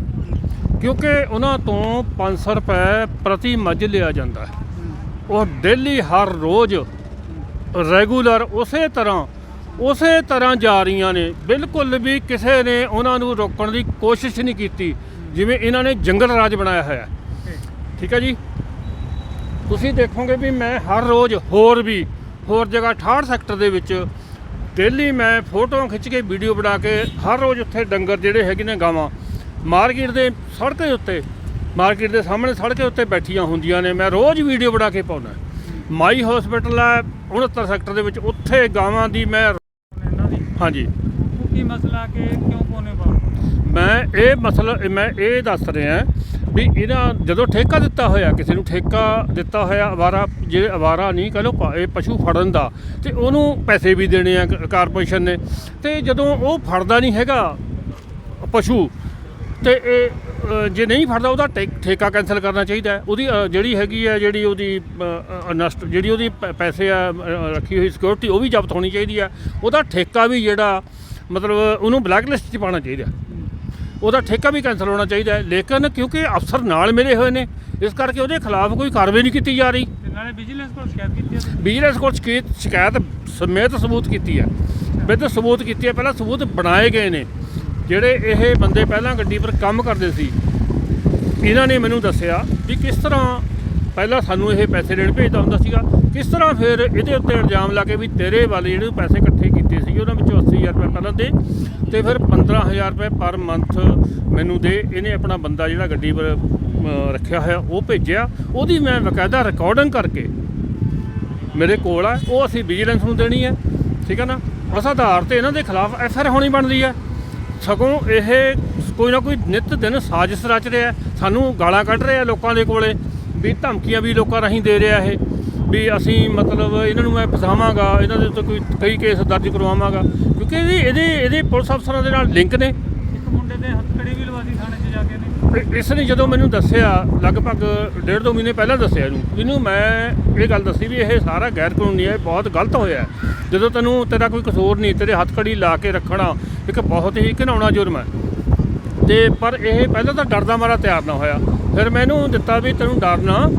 ਕਿਉਂਕਿ ਉਹਨਾਂ ਤੋਂ 500 ਰੁਪਏ ਪ੍ਰਤੀ ਮੱਝ ਲਿਆ ਜਾਂਦਾ ਹੈ। ਉਹ ਡੇਲੀ ਹਰ ਰੋਜ਼ ਰੈਗੂਲਰ ਉਸੇ ਤਰ੍ਹਾਂ ਉਸੇ ਤਰ੍ਹਾਂ ਜਾ ਰਹੀਆਂ ਨੇ। ਬਿਲਕੁਲ ਵੀ ਕਿਸੇ ਨੇ ਉਹਨਾਂ ਨੂੰ ਰੋਕਣ ਦੀ ਕੋਸ਼ਿਸ਼ ਨਹੀਂ ਕੀਤੀ, ਜਿਵੇਂ ਇਹਨਾਂ ਨੇ ਜੰਗਲ ਰਾਜ ਬਣਾਇਆ ਹੋਇਆ ਠੀਕ ਹੈ ਜੀ? ਤੁਸੀਂ ਦੇਖੋਗੇ ਵੀ ਮੈਂ ਹਰ ਰੋਜ਼ ਹੋਰ ਵੀ, ਹੋਰ ਜਗ੍ਹਾ 68 ਸੈਕਟਰ ਦੇ ਵਿੱਚ ਡੇਲੀ ਮੈਂ ਫੋਟੋਆਂ ਖਿੱਚ ਕੇ, ਵੀਡੀਓ ਬਣਾ ਕੇ ਹਰ ਰੋਜ਼ ਉੱਥੇ ਡੰਗਰ ਜਿਹੜੇ ਹੈਗੇ ਨੇ ਗਾਵਾਂ ਮਾਰਕੀਟ ਦੇ ਸੜਕ ਦੇ ਉੱਤੇ ਮਾਰਕੀਟ ਦੇ ਸਾਹਮਣੇ ਸੜਕ ਦੇ ਉੱਤੇ ਬੈਠੀਆਂ ਹੁੰਦੀਆਂ ਨੇ। ਮੈਂ ਰੋਜ਼ ਵੀਡੀਓ ਬਣਾ ਕੇ ਪਾਉਣਾ ਮਾਈ ਹਸਪੀਟਲ ਹੈ 69 ਸੈਕਟਰ ਦੇ ਵਿੱਚ ਉੱਥੇ ਗਾਵਾਂ ਦੀ ਮੈਂ ਹਾਂਜੀ। ਕੀ ਮਸਲਾ ਕਿ ਕਿਉਂ ਕੋਨੇ ਪਾਓ ਮੈਂ ਇਹ ਮਸਲਾ ਮੈਂ ਇਹ ਦੱਸ ਰਿਹਾ ਵੀ ਇਹਨਾਂ ਜਦੋਂ ਠੇਕਾ ਦਿੱਤਾ ਹੋਇਆ ਕਿਸੇ ਨੂੰ ਠੇਕਾ ਦਿੱਤਾ ਹੋਇਆ ਅਵਾਰਾ ਜੇ ਅਵਾਰਾ ਨਹੀਂ ਕਹ ਲੋ ਇਹ ਪਸ਼ੂ ਫੜਨ ਦਾ ਤੇ ਉਹਨੂੰ ਪੈਸੇ ਵੀ ਦੇਣੇ ਆ ਕਾਰਪੋਰੇਸ਼ਨ ਨੇ। ਤੇ ਜਦੋਂ ਉਹ ਫੜਦਾ ਨਹੀਂ ਹੈਗਾ ਪਸ਼ੂ ਤੇ ਇਹ ਅ, ਜੇ ਨਹੀਂ ਫੜਦਾ ਉਹਦਾ ਠੇ- ਠੇਕਾ ਕੈਨਸਲ ਕਰਨਾ ਚਾਹੀਦਾ ਹੈ। ਉਹਦੀ ਅ, ਜਿਹੜੀ ਹੈਗੀ ਹੈ ਜਿਹੜੀ ਉਹਦੀ ਅ, ਅ, ਨਸ਼ਟ ਜਿਹੜੀ ਉਹਦੀ ਪ- ਪੈਸੇ ਆ ਅ, ਰੱਖੀ ਹੋਈ ਸਿਕਿਉਰਿਟੀ ਉਹ ਵੀ ਜ਼ਬਤ ਹੋਣੀ ਚਾਹੀਦੀ ਹੈ। ਉਹਦਾ ਠੇਕਾ ਵੀ ਜਿਹੜਾ ਮਤਲਬ ਉਹਨੂੰ ਬਲੈਕ ਲਿਸਟ 'ਚ ਪਾਉਣਾ ਚਾਹੀਦਾ ਉਹਦਾ ਠੇਕਾ ਵੀ ਕੈਨਸਲ ਹੋਣਾ ਚਾਹੀਦਾ ਹੈ। ਲੇਕਿਨ ਕਿਉਂਕਿ ਅਫਸਰ ਨਾਲ ਮਿਲੇ ਹੋਏ ਨੇ ਇਸ ਕਰਕੇ ਉਹਦੇ ਖਿਲਾਫ ਕੋਈ ਕਾਰਵਾਈ ਨਹੀਂ ਕੀਤੀ ਜਾ ਰਹੀ। ਤੇ ਨਾਲੇ ਵਿਜੀਲੈਂਸ ਕੋਲ ਸ਼ਿਕਾਇਤ ਕੀਤੀ ਹੈ ਵਿਜੀਲੈਂਸ ਕੋਲ ਸ਼ਿਕਾਇਤ ਸ਼ਿਕਾਇਤ ਸਮੇਤ ਸਬੂਤ ਕੀਤੀ ਹੈ। ਵਿਦ ਸਬੂਤ ਕੀਤੀ ਹੈ ਪਹਿਲਾਂ ਸਬੂਤ ਬਣਾਏ ਗਏ ਨੇ। ਜਿਹੜੇ ਇਹ ਬੰਦੇ ਪਹਿਲਾਂ ਗੱਡੀ ਪਰ ਕੰਮ ਕਰਦੇ ਸੀ, ਇਹਨਾਂ ਨੇ ਮੈਨੂੰ ਦੱਸਿਆ ਵੀ ਕਿਸ ਤਰ੍ਹਾਂ ਪਹਿਲਾਂ ਸਾਨੂੰ ਇਹ ਪੈਸੇ ਦੇਣ ਭੇਜਦਾ ਹੁੰਦਾ ਸੀਗਾ, ਕਿਸ ਤਰ੍ਹਾਂ ਫਿਰ ਇਹਦੇ ਉੱਤੇ ਇਲਜ਼ਾਮ ਲਾ ਕੇ ਵੀ ਤੇਰੇ ਵਾਲੇ ਜਿਹੜੇ ਪੈਸੇ ਇਕੱਠੇ ਕੀਤੇ ਸੀ ਉਹਨਾਂ ਵਿੱਚੋਂ 80000 ਰੁਪਏ ਪਹਿਲਾਂ ਦੇ ਤੇ ਫਿਰ 15000 ਰੁਪਏ ਪਰ ਮੰਥ ਮੈਨੂੰ ਦੇ, ਇਹਨੇ ਆਪਣਾ ਬੰਦਾ ਜਿਹੜਾ ਗੱਡੀ ਪਰ ਰੱਖਿਆ ਹੋਇਆ, ਉਹ ਭੇਜਿਆ। ਉਹਦੀ ਮੈਂ ਬਕਾਇਦਾ ਰਿਕਾਰਡਿੰਗ ਕਰਕੇ ਮੇਰੇ ਕੋਲ ਆ, ਉਹ ਅਸੀਂ ਵਿਜੀਲੈਂਸ ਨੂੰ ਦੇਣੀ ਹੈ, ਠੀਕ ਹੈ ਨਾ? ਉਸ ਆਧਾਰ ਤੇ ਇਹਨਾਂ ਦੇ ਖਿਲਾਫ ਐਫ ਆਰ ਹੋਣੀ ਬਣਦੀ ਹੈ। ਸਗੋਂ ਇਹ ਕੋਈ ਨਾ ਕੋਈ ਨਿਤ ਦਿਨ ਸਾਜ਼ਿਸ਼ ਰਚ ਰਿਹਾ ਸਾਨੂੰ ਗਾਲਾਂ ਕੱਢ ਰਿਹਾ ਲੋਕਾਂ ਦੇ ਕੋਲੇ ਵੀ ਧਮਕੀਆਂ ਵੀ ਲੋਕਾਂ ਰਾਹੀਂ ਦੇ ਰਿਹਾ ਇਹ। ਵੀ ਅਸੀਂ ਮਤਲਬ ਇਹਨਾਂ ਨੂੰ ਮੈਂ ਫਸਾਵਾਂਗਾ, ਇਹਨਾਂ ਦੇ ਉੱਤੇ ਕੋਈ ਕਈ ਕੇਸ ਦਰਜ ਕਰਵਾਵਾਂਗਾ। ਕਿਉਂਕਿ ਇਹਦੇ ਇਹਦੇ ਇਹਦੇ ਪੁਲਿਸ ਅਫਸਰਾਂ ਦੇ ਨਾਲ ਲਿੰਕ ਨੇ। ਇੱਕ ਮੁੰਡੇ ਦੇ ਹੱਥਕੜੀ ਵੀ ਲਵਾਦੀ ਥਾਣੇ 'ਚ ਜਾ ਕੇ ਇਸ ਨੇ ਜਦੋਂ ਮੈਨੂੰ ਦੱਸਿਆ, ਲਗਭਗ ਡੇਢ ਦੋ ਮਹੀਨੇ ਪਹਿਲਾਂ ਦੱਸਿਆ ਇਹਨੂੰ ਇਹਨੂੰ ਮੈਂ ਇਹ ਗੱਲ ਦੱਸੀ ਵੀ ਇਹ ਸਾਰਾ ਗੈਰ ਕਾਨੂੰਨੀ ਹੈ, ਇਹ ਬਹੁਤ ਗਲਤ ਹੋਇਆ ਜਦੋਂ ਤੈਨੂੰ ਤੇਰਾ ਕੋਈ ਕਸੂਰ ਨਹੀਂ, ਤੇਰੇ ਹੱਥ ਕੜੀ ਲਾ ਕੇ ਰੱਖਣਾ, ਇੱਕ ਬਹੁਤ ਹੀ ਘਿਨਾਉਣਾ ਜੁਰਮ ਹੈ। ਤੇ ਪਰ ਇਹ ਪਹਿਲਾਂ ਤਾਂ ਡਰਦਾ ਮਾਰਾ ਤਿਆਰ ਨਾ ਹੋਇਆ। ਫਿਰ ਮੈਨੂੰ ਦਿੱਤਾ ਵੀ ਤੈਨੂੰ ਡਰਨਾ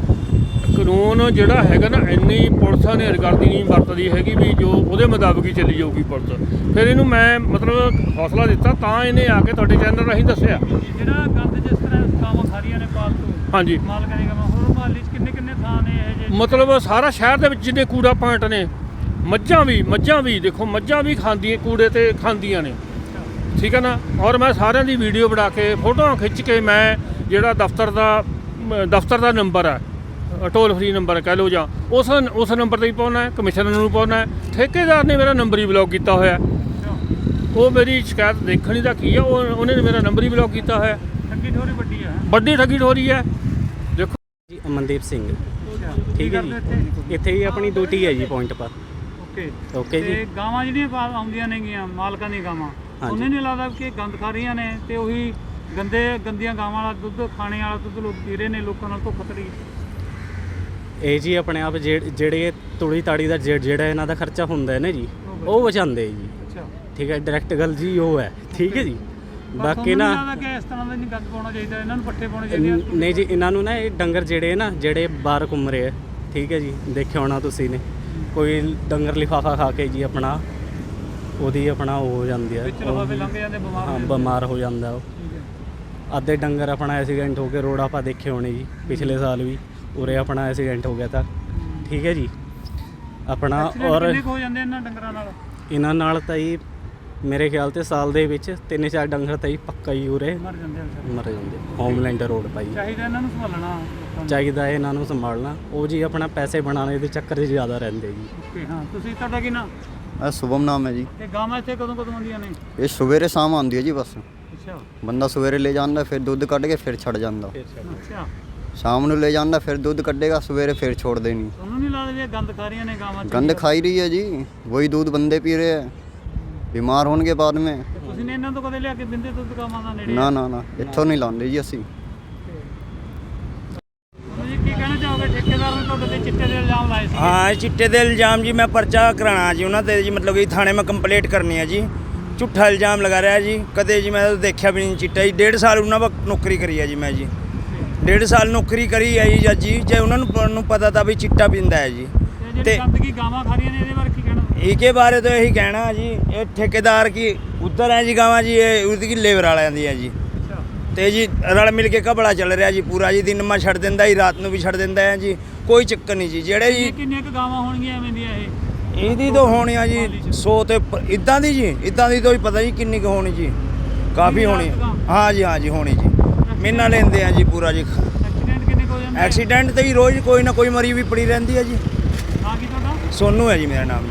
ਕਾਨੂੰਨ ਜਿਹੜਾ ਹੈਗਾ ਨਾ, ਇੰਨੀ ਪੁਲਿਸ ਨੇ ਰਿਗਾਰਦੀ ਨਹੀਂ, ਵਰਤਦੀ ਹੈਗੀ ਵੀ ਜੋ ਉਹਦੇ ਮੁਤਾਬਕ ਹੀ ਚੱਲੀ ਜਾਊਗੀ ਪੁਲਿਸ। ਫਿਰ ਇਹਨੂੰ ਮੈਂ ਮਤਲਬ ਹੌਸਲਾ ਦਿੱਤਾ, ਤਾਂ ਇਹਨੇ ਆ ਕੇ ਤੁਹਾਡੇ ਚੈਨਲ ਰਾਹੀਂ ਦੱਸਿਆ। ਜਿਹੜਾ ਨੇ ਪਾਲਤੂ। ਹਾਂਜੀ। ਮਾਲਕਾਂ ਦੀ ਗਾਵਾਂ ਹੋਰ ਮਹੱਲੇ 'ਚ ਕਿੰਨੇ ਕਿੰਨੇ ਥਾਂ ਨੇ ਇਹ ਜਿਹੇ? ਮਤਲਬ ਸਾਰਾ ਸ਼ਹਿਰ ਦੇ ਵਿੱਚ ਜਿੰਨੇ ਕੂੜਾ ਪੁਆਇੰਟ ਨੇ ਮੱਝਾਂ ਵੀ ਮੱਝਾਂ ਵੀ ਦੇਖੋ ਮੱਝਾਂ ਵੀ ਖਾਂਦੀਆਂ ਕੂੜੇ ਤੇ ਖਾਂਦੀਆਂ ਨੇ। ਠੀਕ ਹੈ ਨਾ? ਔਰ ਮੈਂ ਸਾਰਿਆਂ ਦੀ ਵੀਡੀਓ ਬਣਾ ਕੇ ਫੋਟੋਆਂ ਖਿੱਚ ਕੇ ਮੈਂ ਜਿਹੜਾ ਦਫ਼ਤਰ ਦਾ ਦਫ਼ਤਰ ਦਾ ਨੰਬਰ ਹੈ ਟੋਲ ਫ੍ਰੀ ਨੰਬਰ ਕਹਿ ਲਓ ਜਾਂ ਉਸ ਉਸ ਨੰਬਰ ਤੇ ਹੀ ਪਾਉਣਾ ਹੈ ਕਮਿਸ਼ਨਰ ਨੂੰ ਪਾਉਣਾ ਹੈ। ਠੇਕੇਦਾਰ ਨੇ ਮੇਰਾ ਨੰਬਰ ਹੀ ਬਲੌਕ ਕੀਤਾ ਹੋਇਆ। ਉਹ ਮੇਰੀ ਸ਼ਿਕਾਇਤ ਦੇਖਣੀ ਦਾ ਕੀ ਹੈ ਉਹ ਉਹਨੇ ਮੇਰਾ ਨੰਬਰ ਹੀ ਬਲੌਕ ਕੀਤਾ ਹੋਇਆ। ਠੱਗੀ ਠੋਰੀ ਵੱਡੀ ਆ। ਵੱਡੀ ਠੱਗੀ ਰਹੀ ਹੈ ਦੇਖੋ। ਜੀ ਅਮਨਦੀਪ ਸਿੰਘ। ਠੀਕ ਠੀਕ ਹੈ ਜੀ। ਇੱਥੇ? ਹੀ ਆਪਣੀ ਡਿਊਟੀ ਹੈ ਜੀ ਪੁਆਇੰਟ ਪਰ। ਓਕੇ। ਓਕੇ ਜੀ। ਤੇ ਗਾਵਾਂ ਜਿਹੜੀਆਂ ਪਾ- ਆਉਂਦੀਆਂ ਨੇਗੀਆਂ ਮਾਲਕਾਂ ਦੀਆਂ ਗਾਵਾਂ ਹਾਂਜੀ। ਉਹਨੇ ਨਹੀਂ ਲੱਗਦਾ ਕਿ ਗੰਦ ਖਾ ਰਹੀਆਂ ਨੇ ਤੇ ਉਹੀ ਗੰਦੇ ਗੰਦੀਆਂ ਗਾਵਾਂ ਵਾਲਾ ਦੁੱਧ ਖਾਣੇ ਵਾਲਾ ਦੁੱਧ ਲੋਕ ਪੀ ਰਹੇ ਨੇ ਲੋਕਾਂ ਨਾਲ ਧੋਖਾਧੜੀ ਇਹ ਜੀ ਆਪਣੇ ਆਪ ਜਿਹੜੇ ਜਿਹੜੇ ਤੁੜੀ ਤਾੜੀ ਦਾ ਜਿ- ਜਿਹੜਾ ਇਹਨਾਂ ਦਾ ਖਰਚਾ ਹੁੰਦਾ ਹੈ ਨਾ ਜੀ ਉਹ ਬਚਾਉਂਦੇ। ਜੀ। ਅੱਛਾ। ਠੀਕ ਹੈ ਡਾਇਰੈਕਟ ਗੱਲ ਜੀ ਉਹ ਹੈ। ਠੀਕ ਹੈ ਜੀ। ਬਾਕੀ ਨਾ ਲੱਗਦਾ ਕਿ ਇਸ ਤਰ੍ਹਾਂ ਦਾ ਨਹੀਂ ਗੰਦ ਪਾਉਣਾ ਚਾਹੀਦਾ? ਇਹਨਾਂ ਨੂੰ ਪੱਠੇ ਪਾਉਣੇ ਚਾਹੀਦੇ ਆ ਨ- ਨਹੀਂ ਜੀ ਇਹਨਾਂ ਨੂੰ ਨਾ ਇਹ ਡੰਗਰ ਜਿਹੜੇ ਨਾ ਜਿਹੜੇ ਬਾਹਰ ਘੁੰਮ ਰਹੇ ਆ ਠੀਕ ਹੈ ਜੀ ਦੇਖਿਆ ਹੋਣਾ ਤੁਸੀਂ ਨੇ। ਕੋਈ ਡੰਗਰ ਲਿਫਾਫਾ ਖਾ ਕੇ ਜੀ ਆਪਣਾ ਉਹਦੀ ਆਪਣਾ ਉਹ ਹੋ ਜਾਂਦੀ ਹੈ ਵਿੱਚ ਲਫਾਫੇ ਲੰਘ ਜਾਂਦੇ ਬਿਮਾਰ ਹਾਂ ਬਿਮਾਰ ਹੋ ਜਾਂਦਾ ਉਹ। ਅੱਧੇ ਡੰਗਰ ਆਪਣਾ ਐਕਸੀਡੈਂਟ ਹੋ ਕੇ ਰੋਡ ਆਪਾਂ ਦੇਖੇ ਹੋਣੇ ਜੀ ਪਿਛਲੇ ਸਾਲ ਵੀ ਉਰੇ ਆਪਣਾ ਐਕਸੀਡੈਂਟ ਹੋ ਗਿਆ ਤਾਂ। ਠੀਕ ਹੈ ਜੀ। ਆਪਣਾ ਔਰ ਕਿੰਨੇ ਕੁ ਹੋ ਜਾਂਦੇ ਇਹਨਾਂ ਡੰਗਰਾਂ ਨਾਲ? ਇਹਨਾਂ ਨਾਲ ਤਾਂ ਹੀ ਮੇਰੇ ਖਿਆਲ ਤੇ ਸਾਲ ਦੇ ਵਿੱਚ ਤਿੰਨ ਚਾਰ ਡੰਗਰ ਤਾਂ ਹੀ ਪੱਕਾ ਹੀ ਉਰੇ। ਮਰ ਜਾਂਦੇ ਆ ਵਿਚਾਰੇ। ਮਰ ਰੋਡ ਭਾਈ ਚਾਹੀਦਾ ਇਹਨਾਂ ਨੂੰ ਸੰਭਾਲਣਾ। ਚਾਹੀਦਾ ਇਹਨਾਂ ਨੂੰ ਸੰਭਾਲਣਾ। ਉਹ ਜੀ ਆਪਣਾ ਪੈਸੇ ਬਣਾਉਣੇ ਦੇ ਚੱਕਰ 'ਚ ਜ਼ਿਆਦਾ ਰਹਿੰਦੇ ਜੀ। ਓਕੇ ਹਾਂ। ਤੁਸੀਂ ਤੁਹਾਡਾ ਕੀ ਨਾਮ? ਇਹ ਸ਼ੁਭਮ ਨਾਮ ਹੈ ਜੀ। ਤੇ ਗਾਵਾਂ ਇੱਥੇ ਕਦੋਂ ਕਦੋਂ ਆਉਂਦੀਆਂ ਨੇ? ਇਹ ਸਵੇਰੇ ਸ਼ਾਮ ਆਉਂਦੀ ਹੈ ਜੀ ਬਸ। ਬੰਦਾ ਸਵੇਰੇ ਲੈ ਜਾਂਦਾ ਸ਼ਾਮ ਨੂੰ ਲੈ ਜਾਂਦਾ ਫਿਰ ਦੁੱਧ ਕੱਢੇਗਾ ਸਵੇਰੇ ਫਿਰ ਛੋੜ ਦੇਣੀ ਤੁਹਾਨੂੰ ਨਹੀਂ ਲੱਗਦਾ ਇਹ ਗੰਦ ਖਾ ਰਹੀਆਂ ਨੇ ਗਾਵਾਂ ਗੰਦ ਖਾਈ ਰਹੀ ਹੈ ਜੀ। ਵਹੀ ਦੁੱਧ ਬੰਦੇ ਪੀ ਰਹੇ ਹੈ। ਬਿਮਾਰ ਹੋਣਗੇ ਬਾਅਦ ਵਿੱਚ। ਤੁਸੀਂ ਇਹਨਾਂ ਤੋਂ ਕਦੇ ਲਿਆ ਕੇ ਦਿੰਦੇ ਦੁੱਧ ਕਾਮਾਂ ਦਾ ਨੇੜੇ? ਨਾ ਨਾ ਨਾ ਇੱਥੋਂ ਨਹੀਂ ਲਾਉਂਦੇ ਜੀ ਅਸੀਂ। ਹਾਂ ਚਿੱਟੇ ਦੇ ਇਲਜ਼ਾਮ ਜੀ ਮੈਂ ਪਰਚਾ ਕਰਾਣਾ ਜੀ ਉਹਨਾਂ ਤੇ ਜੀ ਮਤਲਬ ਕਿ ਥਾਣੇ ਮੈਂ ਕੰਪਲੇਂਟ ਕਰਨੀ ਹੈ ਜੀ। ਝੂਠਾ ਇਲਜ਼ਾਮ ਲਗਾ ਰਿਹਾ ਜੀ। ਕਦੇ ਜੀ ਮੈਂ ਦੇਖਿਆ ਵੀ ਨਹੀਂ ਚਿੱਟਾ ਜੀ। ਡੇਢ ਸਾਲ ਉਹਨਾਂ ਵਕਤ ਨੌਕਰੀ ਕਰੀ ਹੈ ਜੀ ਮੈਂ ਜੀ। ਡੇਢ ਸਾਲ ਨੌਕਰੀ ਕਰੀ ਹੈ ਜੀ ਜੱਜ ਜੇ। ਉਹਨਾਂ ਨੂੰ ਪਤਾ ਤਾਂ ਵੀ ਚਿੱਟਾ ਪਿੰਦਾ ਹੈ ਜੀ। ਤੇ ਜਿਹੜੀ ਗੰਦਗੀ ਗਾਵਾਂ ਖਾ ਨੇ ਇਹਕੇ ਬਾਰੇ ਤਾਂ ਇਹੀ ਕਹਿਣਾ ਜੀ ਇਹ ਠੇਕੇਦਾਰ ਕੀ ਉੱਧਰ ਹੈ ਜੀ ਗਾਵਾਂ ਜੀ ਇਹ ਉਹਦੀ ਕੀ ਲੇਬਰ ਵਾਲਿਆਂ ਦੀ ਹੈ ਜੀ। ਤੇ ਜੀ ਰਲ ਮਿਲ ਕੇ ਕਬੜਾ ਚੱਲ ਰਿਹਾ ਜੀ ਪੂਰਾ ਜੀ ਦਿਨ ਮਾ ਛੱਡ ਦਿੰਦਾ ਹੀ ਰਾਤ ਨੂੰ ਵੀ ਛੱਡ ਦਿੰਦਾ ਹੈ ਜੀ ਕੋਈ ਚੱਕਰ ਨਹੀਂ ਜੀ ਜਿਹੜੇ ਜੀ ਕਿੰਨੇ ਕੁ ਗਾਵਾਂ ਹੋਣਗੀਆਂ ਐਵੇਂ ਦੀਆਂ ਇਹ? ਇਹਦੀ ਤਾਂ ਹੋਣੀ ਆ ਜੀ 100 ਤੇ ਇਦਾਂ ਦੀ ਜੀ ਇਦਾਂ ਦੀ ਤਾਂ ਹੀ ਪਤਾ ਜੀ ਕਿੰਨੀ ਕੁ ਹੋਣੀ ਜੀ। ਕਾਫੀ ਹੋਣੀ। ਹਾਂ ਜੀ ਹਾਂ ਜੀ ਹੋਣੀ ਜੀ। ਮਹੀਨਾ ਲੈਂਦੇ ਆ ਜੀ ਪੂਰਾ ਜੀ। ਐਕਸੀਡੈਂਟ ਕਿੰਨੇ ਹੋ ਜਾਂਦੇ ਐਕਸੀਡੈਂਟ ਤੇ ਹੀ ਰੋਜ਼ ਕੋਈ ਨਾ ਕੋਈ ਮਰੀ ਵੀ ਪੜੀ ਰਹਿੰਦੀ ਆ ਜੀ। ਹਾਂ ਕੀ ਤੁਹਾਡਾ? ਸੋਨੂ ਹੈ ਜੀ ਮੇਰਾ ਨਾਮ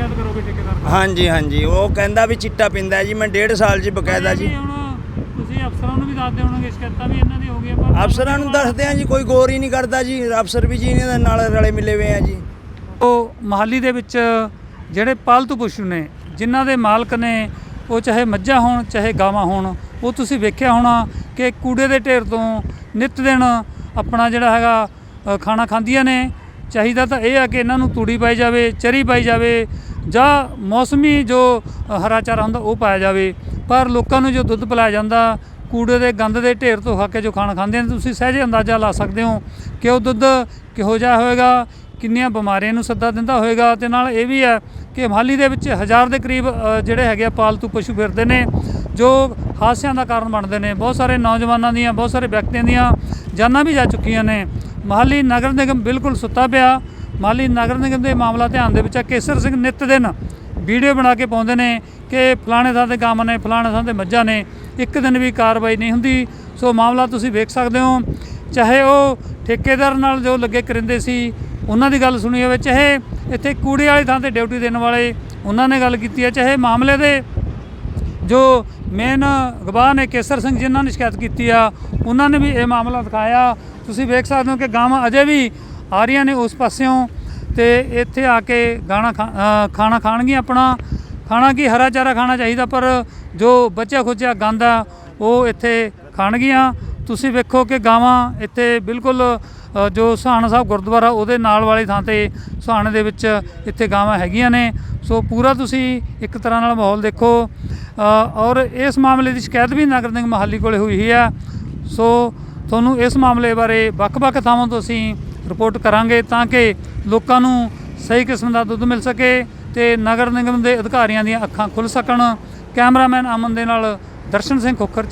ਸ਼ਿਕਾਇਤ ਕਰੋਗੇ ਠੇਕੇਦਾਰ ਨੂੰ ਹਾਂਜੀ ਹਾਂਜੀ। ਉਹ ਕਹਿੰਦਾ ਵੀ ਚਿੱਟਾ ਪਿੰਦਾ ਜੀ। ਮੈਂ ਡੇਢ ਸਾਲ ਜੀ ਬਕਾਇਦਾ ਜੀ। ਇਹ ਹੁਣ ਤੁਸੀਂ ਅਫਸਰਾਂ ਨੂੰ ਵੀ ਦੱਸਦੇ ਹੋਣਗੇ ਸ਼ਿਕਾਇਤਾਂ ਵੀ ਇਹਨਾਂ ਦੀ ਹੋ ਗਈਆਂ ਪਰ ਅਫਸਰਾਂ ਨੂੰ ਦੱਸਦੇ ਆ ਜੀ ਕੋਈ ਗੌਰ ਹੀ ਨਹੀਂ ਕਰਦਾ ਜੀ। ਅਫਸਰ ਵੀ ਜੀ ਇਹਨਾਂ ਦੇ ਨਾਲ ਰਲੇ ਮਿਲੇ ਹੋਏ ਆ ਜੀ। ਉਹ ਮਹਾਲੀ ਦੇ ਵਿੱਚ ਜਿਹੜੇ ਪਾਲਤੂ ਪਸ਼ੂ ਨੇ ਜਿਨ੍ਹਾਂ ਦੇ ਮਾਲਕ ਨੇ ਉਹ ਚਾਹੇ ਮੱਝਾਂ ਹੋਣ ਚਾਹੇ ਗਾਵਾਂ ਹੋਣ ਉਹ ਤੁਸੀਂ ਵੇਖਿਆ ਹੋਣਾ ਕਿ ਕੂੜੇ ਦੇ ਢੇਰ ਤੋਂ ਨਿਤ ਦਿਨ ਆਪਣਾ ਜਿਹੜਾ ਹੈਗਾ ਅ, ਖਾਣਾ ਖਾਂਦੀਆਂ ਨੇ। ਚਾਹੀਦਾ ਤਾਂ ਇਹ ਆ ਕਿ ਇਹਨਾਂ ਨੂੰ ਤੂੜੀ ਪਾਈ ਜਾਵੇ ਚਰੀ ਪਾਈ ਜਾਵੇ ਜਾਂ ਮੌਸਮੀ ਜੋ ਹਰਾ ਚਾਰਾ ਹੁੰਦਾ ਉਹ ਪਾਇਆ ਜਾਵੇ। ਪਰ ਲੋਕਾਂ ਨੂੰ ਜੋ ਦੁੱਧ ਪਿਲਾਇਆ ਜਾਂਦਾ, ਕੂੜੇ ਦੇ ਗੰਦ ਦੇ ਢੇਰ ਤੋਂ ਖਾ ਕੇ ਜੋ ਖਾਣਾ ਖਾਂਦੇ ਨੇ, ਤੁਸੀਂ ਸਹਿਜੇ ਅੰਦਾਜ਼ਾ ਲਾ ਸਕਦੇ ਹੋ ਕਿ ਉਹ ਦੁੱਧ ਕਿਹੋ ਜਿਹਾ ਹੋਏਗਾ, ਕਿੰਨੀਆਂ ਬਿਮਾਰੀਆਂ ਨੂੰ ਸੱਦਾ ਦਿੰਦਾ ਹੋਏਗਾ। ਤੇ ਨਾਲ ਇਹ ਵੀ ਹੈ ਕਿ ਮਹਾਲੀ ਦੇ ਵਿੱਚ ਹਜ਼ਾਰ ਦੇ ਕਰੀਬ ਜਿਹੜੇ ਹੈਗੇ ਆ ਪਾਲਤੂ ਪਸ਼ੂ ਫਿਰਦੇ ਨੇ, ਜੋ ਹਾਦਸਿਆਂ ਦਾ ਕਾਰਨ ਬਣਦੇ ਨੇ। ਬਹੁਤ ਸਾਰੇ ਨੌਜਵਾਨਾਂ ਦੀਆਂ, ਬਹੁਤ ਸਾਰੇ ਵਿਅਕਤੀਆਂ ਦੀਆਂ ਜਾਨਾਂ ਵੀ ਜਾ ਚੁੱਕੀਆਂ ਨੇ। ਮਹਾਲੀ ਨਗਰ ਨਿਗਮ ਬਿਲਕੁਲ ਸੁੱਤਾ ਪਿਆ। ਮਾਲੀ ਨਗਰ ਨਿਗਮ ਦੇ ਮਾਮਲਾ ਧਿਆਨ ਦੇ ਵਿੱਚ ਆ। ਕੇਸਰ ਸਿੰਘ ਨਿੱਤ ਦਿਨ ਵੀਡੀਓ ਬਣਾ ਕੇ ਪਾਉਂਦੇ ਨੇ ਕਿ ਫਲਾਣੇ ਥਾਂ ਤੇ ਗਾਮ ਨੇ, ਫਲਾਣੇ ਥਾਂ ਤੇ ਮੱਝਾਂ ਨੇ। ਇੱਕ ਦਿਨ ਵੀ ਕਾਰਵਾਈ ਨਹੀਂ ਹੁੰਦੀ। ਸੋ ਮਾਮਲਾ ਤੁਸੀਂ ਵੇਖ ਸਕਦੇ ਹੋ। ਚਾਹੇ ਉਹ ਠੇਕੇਦਾਰ ਨਾਲ ਜੋ ਲੱਗੇ ਕਰਿੰਦੇ ਸੀ, ਉਹਨਾਂ ਦੀ ਗੱਲ ਸੁਣੀ ਹੋਵੇ। ਚਾਹੇ ਇੱਥੇ ਕੂੜੇ ਵਾਲੀ ਥਾਂ ਤੇ ਡਿਊਟੀ ਦੇਣ ਵਾਲੇ ਉਹਨਾਂ ਨੇ ਗੱਲ ਕੀਤੀ ਹੈ। ਚਾਹੇ ਮਾਮਲੇ ਦੇ ਜੋ ਮੇਨ ਗਵਾਹ ਨੇ ਕੇਸਰ ਸਿੰਘ ਜਿਨ੍ਹਾਂ ਨੇ ਸ਼ਿਕਾਇਤ ਕੀਤੀ ਆ, ਉਹਨਾਂ ਨੇ ਵੀ ਇਹ ਮਾਮਲਾ ਦਿਖਾਇਆ। ਤੁਸੀਂ ਵੇਖ ਸਕਦੇ ਹੋ ਕਿ ਗਾਵਾਂ ਅਜੇ ਵੀ ਆ ਰਹੀਆਂ ਨੇ ਉਸ ਪਾਸਿਓਂ ਤੇ ਇੱਥੇ ਆ ਕੇ ਗਾਣਾ ਖਾ- ਖਾਣਾ ਖਾਣਗੀਆਂ ਆਪਣਾ। ਖਾਣਾ ਕੀ? ਹਰਾ ਚਾਰਾ ਖਾਣਾ ਚਾਹੀਦਾ, ਪਰ ਜੋ ਬਚਿਆ ਖੁਚਿਆ ਗੰਦ ਉਹ ਇੱਥੇ ਖਾਣਗੀਆਂ। ਤੁਸੀਂ ਵੇਖੋ ਕਿ ਗਾਵਾਂ ਇੱਥੇ ਬਿਲਕੁਲ ਜੋ ਸੁਹਾਣਾ ਸਾਹਿਬ ਗੁਰਦੁਆਰਾ, ਉਹਦੇ ਨਾਲ ਵਾਲੀ ਥਾਂ ਤੇ ਸੁਹਾਣੇ ਦੇ ਵਿੱਚ ਇੱਥੇ ਗਾਵਾਂ ਹੈਗੀਆਂ ਨੇ। ਸੋ ਪੂਰਾ ਤੁਸੀਂ ਇੱਕ ਤਰ੍ਹਾਂ ਨਾਲ ਮਾਹੌਲ ਦੇਖੋ। ਔਰ ਇਸ ਮਾਮਲੇ ਦੀ ਸ਼ਿਕਾਇਤ ਵੀ ਨਗਰ ਨਿਗਮ ਮਹਾਲੀ ਕੋਲੇ ਹੋਈ ਹੀ ਆ। ਸੋ ਤੁਹਾਨੂੰ ਇਸ ਮਾਮਲੇ ਬਾਰੇ ਵੱਖ-ਵੱਖ ਥਾਵਾਂ ਤੋਂ ਅਸੀਂ ਰਿਪੋਰਟ ਕਰਾਂਗੇ ਤਾਂ ਕਿ ਲੋਕਾਂ ਨੂੰ ਸਹੀ ਕਿਸਮ ਦਾ ਦੁੱਧ ਮਿਲ ਸਕੇ ਤੇ ਨਗਰ ਨਿਗਮ ਦੇ ਅਧਿਕਾਰੀਆਂ ਦੀਆਂ ਅੱਖਾਂ ਖੁੱਲ ਸਕਣ। ਕੈਮਰਾਮੈਨ ਅਮਨ ਦੇ ਨਾਲ ਦਰਸ਼ਨ ਸਿੰਘ ਖੋਖਰ